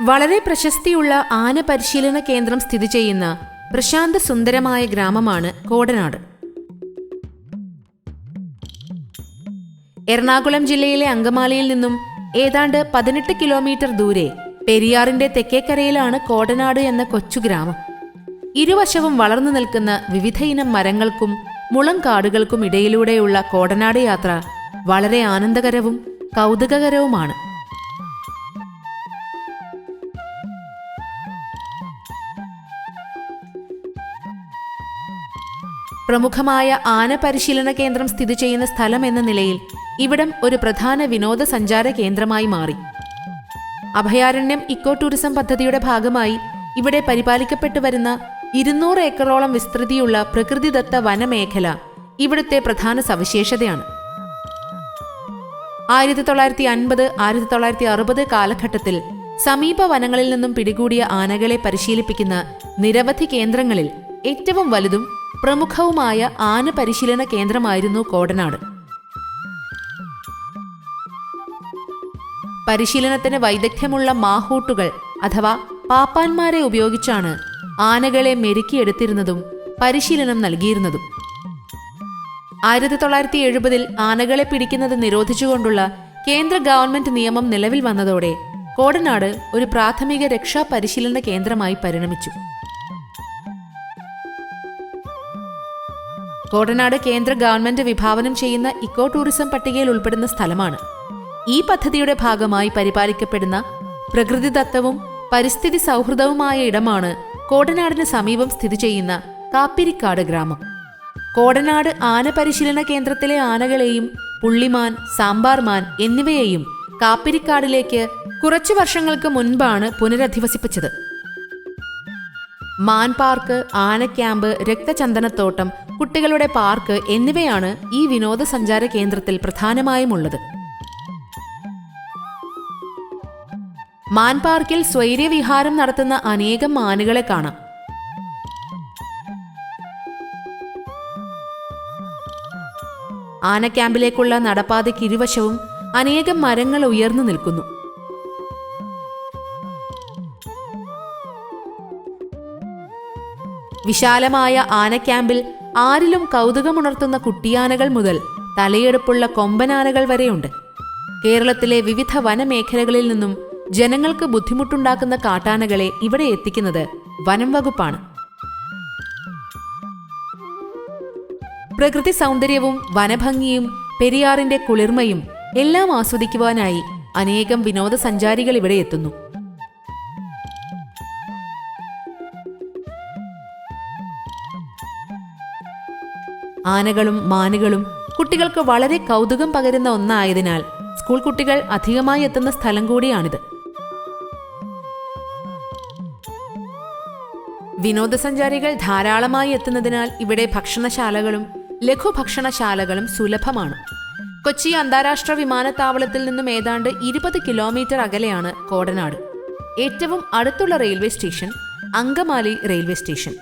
വളരെ പ്രശസ്തിയുള്ള ആന പരിശീലന കേന്ദ്രം സ്ഥിതി ചെയ്യുന്ന പ്രശാന്ത സുന്ദരമായ ഗ്രാമമാണ് കോടനാട്. എറണാകുളം ജില്ലയിലെ അങ്കമാലിയിൽ നിന്നും ഏതാണ്ട് പതിനെട്ട് കിലോമീറ്റർ ദൂരെ പെരിയാറിന്റെ തെക്കേക്കരയിലാണ് കോടനാട് എന്ന കൊച്ചു ഗ്രാമം. ഇരുവശവും വളർന്നു നിൽക്കുന്ന വിവിധയിനം മരങ്ങൾക്കും മുളം കാടുകൾക്കും ഇടയിലൂടെയുള്ള കോടനാട് യാത്ര വളരെ ആനന്ദകരവും കൗതുകകരവുമാണ്. പ്രമുഖമായ ആന പരിശീലന കേന്ദ്രം സ്ഥിതി ചെയ്യുന്ന സ്ഥലം എന്ന നിലയിൽ ഇവിടം ഒരു പ്രധാന വിനോദസഞ്ചാര കേന്ദ്രമായി മാറി. അഭയാരണ്യം ഇക്കോ ടൂറിസം പദ്ധതിയുടെ ഭാഗമായി ഇവിടെ പരിപാലിക്കപ്പെട്ടു വരുന്ന ഇരുന്നൂറ് ഏക്കറോളം വിസ്തൃതിയുള്ള പ്രകൃതിദത്ത വനമേഖല ഇവിടുത്തെ പ്രധാന സവിശേഷതയാണ്. ആയിരത്തി തൊള്ളായിരത്തി അൻപത് ആയിരത്തി തൊള്ളായിരത്തി അറുപത് കാലഘട്ടത്തിൽ സമീപ വനങ്ങളിൽ നിന്നും പിടികൂടിയ ആനകളെ പരിശീലിപ്പിക്കുന്ന നിരവധി കേന്ദ്രങ്ങളിൽ ഏറ്റവും വലുതും പ്രമുഖവുമായ ആന പരിശീലന കേന്ദ്രമായിരുന്നു കോടനാട്. പരിശീലനത്തിന് വൈദഗ്ധ്യമുള്ള മാഹൂട്ടുകൾ അഥവാ പാപ്പാന്മാരെ ഉപയോഗിച്ചാണ് ആനകളെ മെരുക്കിയെടുത്തിരുന്നതും പരിശീലനം നൽകിയിരുന്നതും. ആയിരത്തി തൊള്ളായിരത്തി എഴുപതിൽ ആനകളെ പിടിക്കുന്നത് നിരോധിച്ചുകൊണ്ടുള്ള കേന്ദ്ര ഗവൺമെന്റ് നിയമം നിലവിൽ വന്നതോടെ കോടനാട് ഒരു പ്രാഥമിക രക്ഷാ പരിശീലന കേന്ദ്രമായി പരിണമിച്ചു. കോടനാട് കേന്ദ്ര ഗവൺമെന്റ് വിഭാവനം ചെയ്യുന്ന ഇക്കോ ടൂറിസം പട്ടികയിൽ ഉൾപ്പെടുന്ന സ്ഥലമാണ്. ഈ പദ്ധതിയുടെ ഭാഗമായി പരിപാലിക്കപ്പെടുന്ന പ്രകൃതിദത്തവും പരിസ്ഥിതി സൗഹൃദവുമായ ഇടമാണ് കോടനാടിന് സമീപം സ്ഥിതി ചെയ്യുന്ന കാപ്പിരിക്കാട് ഗ്രാമം. കോടനാട് ആന പരിശീലന കേന്ദ്രത്തിലെ ആനകളെയും പുള്ളിമാൻ സാമ്പാർമാൻ എന്നിവയെയും കാപ്പിരിക്കാടിലേക്ക് കുറച്ചു വർഷങ്ങൾക്ക് മുൻപാണ് പുനരധിവസിപ്പിച്ചത്. മാൻ പാർക്ക് ആന ക്യാമ്പ് രക്തചന്ദനത്തോട്ടം കുട്ടികളുടെ പാർക്ക് എന്നിവയാണ് ഈ വിനോദസഞ്ചാര കേന്ദ്രത്തിൽ പ്രധാനമായും ഉള്ളത്. മാൻ പാർക്കിൽ സ്വൈര്യവിഹാരം നടത്തുന്ന അനേകം മാനുകളെ കാണാം. ആന ക്യാമ്പിലേക്കുള്ള നടപ്പാതയ്ക്ക് ഇരുവശവും അനേകം മരങ്ങൾ ഉയർന്നു നിൽക്കുന്നു. വിശാലമായ ആന ക്യാമ്പിൽ ആരിലും കൗതുകമുണർത്തുന്ന കുട്ടിയാനകൾ മുതൽ തലയെടുപ്പുള്ള കൊമ്പനാനകൾ വരെയുണ്ട്. കേരളത്തിലെ വിവിധ വനമേഖലകളിൽ നിന്നും ജനങ്ങൾക്ക് ബുദ്ധിമുട്ടുണ്ടാക്കുന്ന കാട്ടാനകളെ ഇവിടെ എത്തിക്കുന്നത് വനം വകുപ്പാണ്. പ്രകൃതി സൗന്ദര്യവും വനഭംഗിയും പെരിയാറിന്റെ കുളിർമയും എല്ലാം ആസ്വദിക്കുവാനായി അനേകം വിനോദസഞ്ചാരികൾ ഇവിടെ എത്തുന്നു. ആനകളും മാനുകളും കുട്ടികൾക്ക് വളരെ കൗതുകം പകരുന്ന ഒന്നായതിനാൽ സ്കൂൾ കുട്ടികൾ അധികമായി എത്തുന്ന സ്ഥലം കൂടിയാണിത്. വിനോദസഞ്ചാരികൾ ധാരാളമായി എത്തുന്നതിനാൽ ഇവിടെ ഭക്ഷണശാലകളും ലഘുഭക്ഷണശാലകളും സുലഭമാണ്. കൊച്ചി അന്താരാഷ്ട്ര വിമാനത്താവളത്തിൽ നിന്നും ഏതാണ്ട് ഇരുപത് കിലോമീറ്റർ അകലെയാണ് കോടനാട്. ഏറ്റവും അടുത്തുള്ള railway station Angamaly railway station.